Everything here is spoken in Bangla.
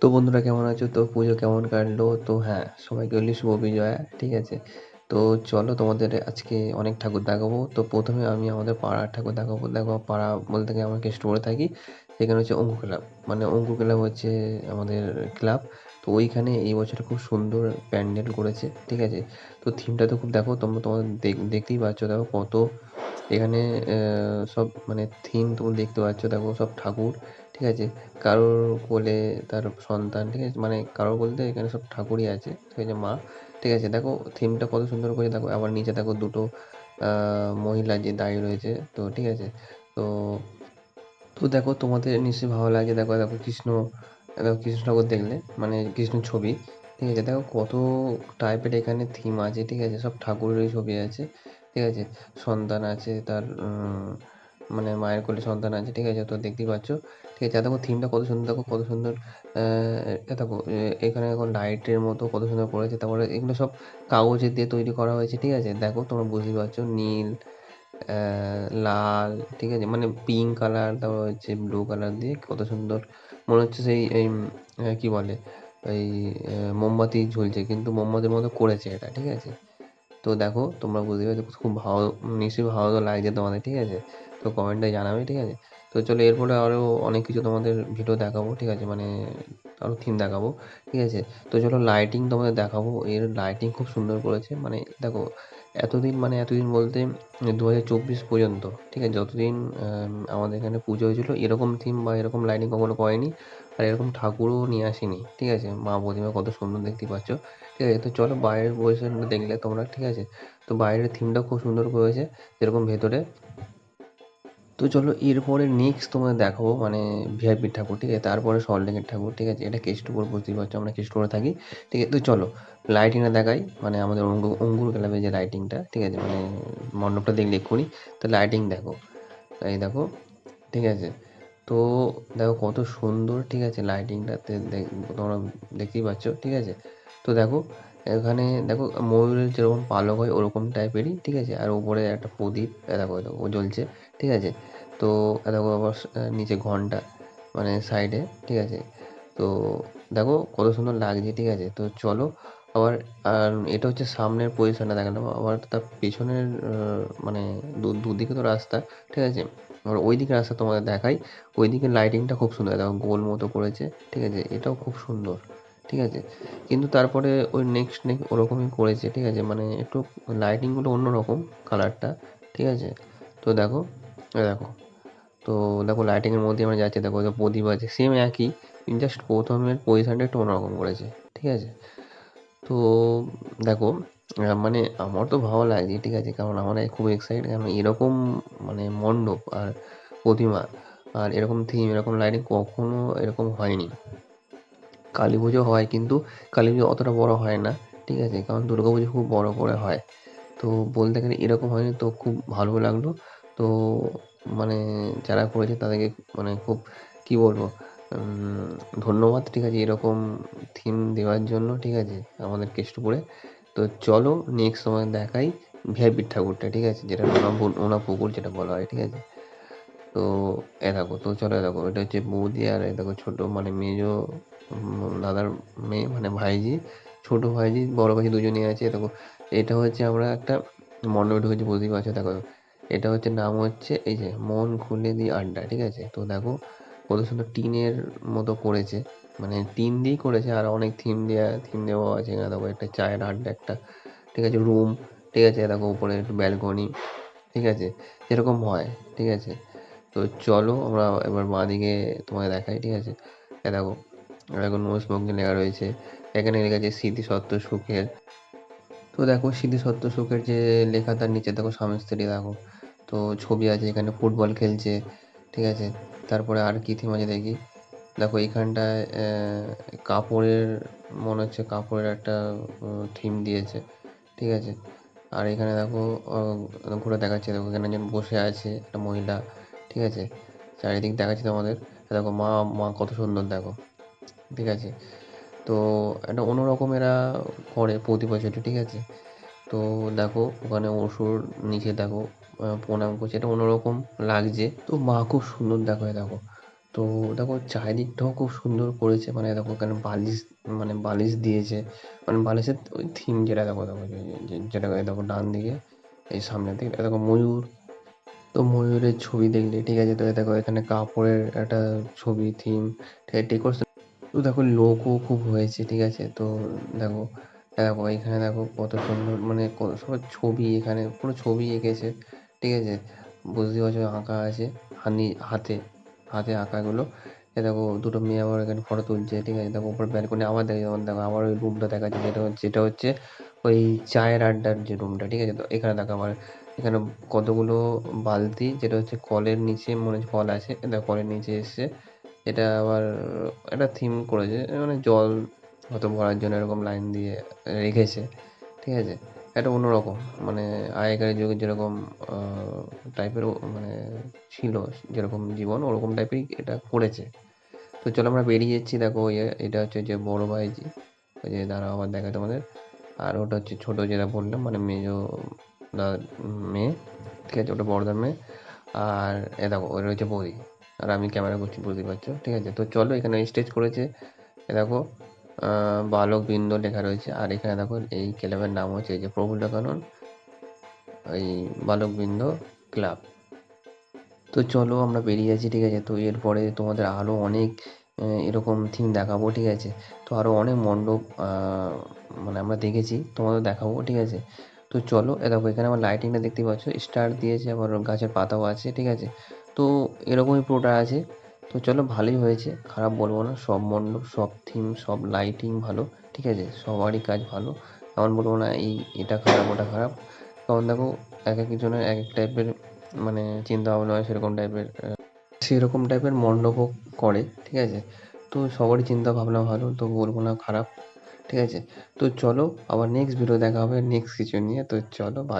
তো বন্ধুরা কেমন আছো? তো পুজো কেমন কাটলো? তো হ্যাঁ সবাইকে বলি শুভ বিজয়া, ঠিক আছে? তো চলো তোমাদের আজকে অনেক ঠাকুর দেখাবো। তো প্রথমে আমি আমাদের পাড়ার ঠাকুর দেখাবো। দেখো, পাড়া বলতে গিয়ে আমরা স্টোরে থাকি। সেখানে হচ্ছে অঙ্কু ক্লাব। মানে অঙ্কু ক্লাব হচ্ছে আমাদের ক্লাব। তো ওইখানে এই বছর খুব সুন্দর প্যান্ডেল করেছে, ঠিক আছে? তো থিমটা তো খুব দেখো, তোমরা তোমাদের দেখতেই পাচ্ছ। দেখো কত এখানে সব মানে থিম তুমি দেখতে পাচ্ছ। দেখো সব ঠাকুর। ঠিক আছে? কারোর কোলে তার সন্তান, ঠিক আছে? মানে কারোর বলতে এখানে সব ঠাকুরই আছে, ঠিক আছে, মা। ঠিক আছে, দেখো থিমটা কত সুন্দর করে দেখো। আবার নিচে দেখো দুটো মহিলা যে দাঁড়িয়ে রয়েছে, তো ঠিক আছে? তো তো দেখো তোমাদের নিশ্চয়ই ভালো লাগে দেখো দেখো কৃষ্ণ দেখো কৃষ্ণ ঠাকুর দেখলে মানে কৃষ্ণ ছবি, ঠিক আছে? দেখো কত টাইপের এখানে থিম আছে, ঠিক আছে? সব ঠাকুরেরই ছবি আছে, ঠিক আছে? সন্তান আছে, তার মানে মায়ের কোলে সন্তান আছে, ঠিক আছে? তো দেখতেই পাচ্ছ। ঠিক আছে দেখো থিমটা কত সুন্দর, দেখো কত সুন্দর দেখো এখানে এখন লাইটের মতো কত সুন্দর করেছে তারপরে এগুলো সব কাগজের দিয়ে তৈরি করা হয়েছে, ঠিক আছে? দেখো, তোমরা বুঝতেই পারছ, নীল লাল, ঠিক আছে? মানে পিঙ্ক কালার তারপর হচ্ছে ব্লু কালার দিয়ে কত সুন্দর। মনে হচ্ছে সেই, এই কী বলে? ওই মোমবাতি ঝুলছে, কিন্তু মোমবাতির মতো করেছে এটা, ঠিক আছে? তো দেখো, তোমরা বুঝতে পারছ, খুব ভালো, নিশ্চয়ই ভালো লাগছে তোমাদের, ঠিক আছে? তো কমেন্টে জানাবে, ঠিক আছে? তো চলো এরপরে আরও অনেক কিছু তোমাদের ভিডিও দেখাবো, ঠিক আছে? মানে আরও থিম দেখাবো, ঠিক আছে? তো চলো লাইটিং তোমাদের দেখাবো। এর লাইটিং খুব সুন্দর করেছে। মানে দেখো, এতদিন মানে এতদিন বলতে দু হাজার চব্বিশ পর্যন্ত, ঠিক আছে? যতদিন আমাদের এখানে পুজো হয়েছিলো, এরকম থিম বা এরকম লাইটিং কখনো করেনি। আর এরকম ঠাকুরও নিয়ে আসেনি, ঠিক আছে? মা প্রতিমা কত সুন্দর দেখতে পাচ্ছ, ঠিক আছে? তো চলো বাইরের পজিশনটা দেখলে তোমরা, ঠিক আছে? তো বাইরের থিমটা খুব সুন্দর করেছে, যেরকম ভেতরে তো চলো এরপরে নেক্সট তোমাদের দেখো মানে ভিআইপির ঠাকুর, ঠিক আছে? তারপরে সল্টলেকের ঠাকুর, ঠিক আছে? এটা কেষ্টপুর বুঝতেই পারছ, আমরা কেষ্টপুরে থাকি, ঠিক আছে? তো চলো লাইটিংটা দেখাই মানে আমাদের অঙ্গুর ক্লাবের যে লাইটিংটা ঠিক আছে? মানে মণ্ডপটা দেখলে এক্ষুনি, তো লাইটিং দেখো, এই দেখো, ঠিক আছে? তো দেখো কত সুন্দর, ঠিক আছে লাইটিংটাতে তোমরা দেখতেই পাচ্ছ, ঠিক আছে? তো দেখো, এখানে দেখো ময়ূরের যেরকম পালক হয়, ওরকম টাইপেরই ঠিক আছে? আর উপরে একটা প্রদীপ দেখো দেখো, ও জ্বলছে ঠিক আছে? তো দেখো আবার নিচে ঘণ্টা মানে সাইডে ঠিক আছে? তো দেখো কত সুন্দর লাগছে, ঠিক আছে? তো চলো আবার, আর এটা হচ্ছে সামনের পজিশনটা দেখালাম আবার তার পেছনের মানে দুদিকে তো রাস্তা, ঠিক আছে? আবার ওই দিকে রাস্তা তোমাদের দেখাই ওই দিকে লাইটিংটা খুব সুন্দর, দেখো গোল মতো করেছে, ঠিক আছে? এটাও খুব সুন্দর, ঠিক আছে? কিন্তু তারপরে ওই নেক্সট নেক্সট ওরকমই করেছে, ঠিক আছে? মানে একটু লাইটিংগুলো অন্য রকম কালারটা ঠিক আছে? তো দেখো দেখো। তো দেখো লাইটিংয়ের মধ্যে আমরা যাচ্ছি, দেখো প্রদীপ আছে। সেম একই জাস্ট প্রথমের পজিশানটা একটু অন্যরকম করেছে, ঠিক আছে? তো দেখো মানে আমার তো ভালো লাগছে, ঠিক আছে? কারণ আমরা খুব এক্সাইটেড কারণ এরকম মানে মণ্ডপ আর প্রতিমা আর এরকম থিম এরকম লাইটিং কখনো এরকম হয়নি। কালী পুজো হয়, কিন্তু কালী পুজো অতটা বড় হয় না, ঠিক আছে? কারণ দুর্গা পুজো খুব বড় করে হয়। তো বলতে গেলে এরকম হয়নি, তো খুব ভালো লাগল। তো মানে যারা করেছে তাদেরকে মানে খুব, কী বলব ধন্যবাদ, ঠিক আছে, এরকম থিম দেওয়ার জন্য, ঠিক আছে, আমাদের কেষ্টপুরে। তো চলো নেক্সট সময় দেখাই ভিআইপির ঠাকুরটা, ঠিক আছে, যেটা ওনা ওনা পুকুর যেটা বলা হয়, ঠিক আছে। তো এ দেখো, তো চলো এ দেখো, এটা হচ্ছে বৌদি আর এ দেখো ছোটো মানে মেজো দাদার মেয়ে মানে ভাইজি, ছোটো ভাইজি, বড় ভাইজি দুজনেই আছে দেখো, এটা হচ্ছে আমরা একটা মণ্ডপে ঢুকেছি বুঝতেই পারছ দেখো এটা হচ্ছে নাম হচ্ছে, এই যে মন খুলে দিয়ে আড্ডা, ঠিক আছে? তো দেখো, কত সুন্দর টিনের মতো করেছে। মানে টিন দিয়েই করেছে, আর অনেক থিম দেওয়া থিম দেওয়া আছে। এখানে দেখো একটা চায়ের আড্ডা, একটা, ঠিক আছে, রুম, ঠিক আছে, দেখো উপরে একটু ব্যালকনি, ঠিক আছে? যেরকম হয়, ঠিক আছে? তো চলো, আমরা এবার বাঁ দিকে তোমায় দেখাই, ঠিক আছে? দেখো, এখন নোটস লেখা রয়েছে। এখানে লেখা আছে স্মৃতি সত্য সুখের। তো দেখো স্মৃতি সত্য সুখের যে লেখা, তার নিচে দেখো স্বামী স্ত্রী, দেখো। তো ছবি আছে এখানে, ফুটবল খেলছে, ঠিক আছে? তারপরে আর কী থিম আছে দেখি। দেখো এইখানটায় কাপড়ের, মনে হচ্ছে কাপড়ের একটা থিম দিয়েছে, ঠিক আছে? আর এখানে দেখো ঘুরে দেখাচ্ছে, দেখো এখানে একজন বসে আছে একটা মহিলা, ঠিক আছে? চারিদিক দেখাচ্ছে তোমাদের। দেখো মা মা কত সুন্দর, দেখো, ঠিক আছে? তো একটা অন্যরকম এরা করে প্রতি বছরই, ঠিক আছে? তো দেখো ওখানে অসুর নিচে, দেখো প্রণাম করছে, এটা অন্যরকম লাগছে। তো মা খুব সুন্দর দেখো দেখো। তো দেখো চারিদিকটাও খুব সুন্দর করেছে মানে দেখো এখানে বালিশ মানে বালিশ দিয়েছে। মানে বালিশের ওই থিম যেটা দেখো দেখো যেটা দেখো ডান দিকে, এই সামনের দিকে দেখো ময়ূর। তো ময়ূরের ছবি দেখলে, ঠিক আছে, তো দেখো এখানে কাপড়ের একটা ছবি থিম ঠিক আছে ডেকোরেশন তো দেখো লোকও খুব হয়েছে, ঠিক আছে, তো দেখো দেখো, এখানে দেখো কত সুন্দর মানে ক- সবার ছবি এখানে, পুরো ছবি এঁকেছে। ঠিক আছে? বুঝতে পারছ, আঁকা আছে হানি, হাতে হাতে আঁকাগুলো। এ দেখো, দুটো মেয়ে আবার এখানে ফটো তুলছে, ঠিক আছে? দেখো, উপর ব্যালকনি আবার দেখো যেমন দেখো, আবার ওই রুমটা দেখাচ্ছে। যেটা হচ্ছে যেটা হচ্ছে ওই চায়ের আড্ডার যে রুমটা ঠিক আছে? তো এখানে দেখো আবার এখানে কতগুলো বালতি, যেটা হচ্ছে কলের নিচে মনে হচ্ছে কল আছে, এ দেখো, কলের নিচে এসছে। এটা আবার একটা থিম করেছে মানে জল হয়তো ভরার জন্য এরকম লাইন দিয়ে রেখেছে, ঠিক আছে? একটা অন্যরকম। মানে আগেকার যুগে যেরকম টাইপের মানে ছিল যেরকম জীবন, ওরকম টাইপেরই এটা করেছে। তো চলো আমরা বেরিয়ে যাচ্ছি, দেখো ইয়ে এটা হচ্ছে যে বড় ভাইজি। ওই যে দাঁড়াও, আবার দেখা তোমাদের। আর ওটা হচ্ছে ছোটো যেটা বললাম মানে মেজো মেয়ে। ঠিক আছে, ওটা বড়দার মেয়ে। আর এ দেখো ওটা রয়েছে বৌদি। আর আমি ক্যামেরা করছি বুঝতে পারছ? ঠিক আছে, তো চলো এখানে স্টেজ করেছে। এ দেখো আহ, বালক বৃন্দ লেখা রয়েছে। আর এখানে দেখো এই ক্লাবের নাম হচ্ছে এই যে প্রফুল্ল কানন এই বালক বৃন্দ ক্লাব। তো চলো আমরা বেরিয়ে যাচ্ছি ঠিক আছে? তো এরপরে তোমাদের আরও অনেক এরকম থিম দেখাবো ঠিক আছে? তো আরও অনেক মণ্ডপ মানে আমরা দেখেছি তোমাদের দেখাবো ঠিক আছে? তো চলো এ দেখো এখানে আমার লাইটিংটা দেখতে পাচ্ছ। স্টার দিয়েছে আবার গাছের পাতাও আছে ঠিক আছে? তো এরকমই পুরোটা আছে। তো চলো ভালোই হয়েছে, খারাপ বলব না, সব মণ্ডপ, সব থিম সব লাইটিং ভালো, ঠিক আছে? সবারই কাজ ভালো, এমন বলব না এই, এটা খারাপ, ওটা খারাপ। কারণ দেখো, এক একজনের এক এক টাইপের মানে চিন্তা ভাবনা হয় সেরকম টাইপের সেরকম টাইপের মণ্ডপও করে, ঠিক আছে? তো সবারই চিন্তা ভাবনা ভালো, তো বলব না খারাপ, ঠিক আছে? তো চলো আবার নেক্সট ভিডিও দেখা হবে নেক্সট কিছু নিয়ে, তো চলো ভালো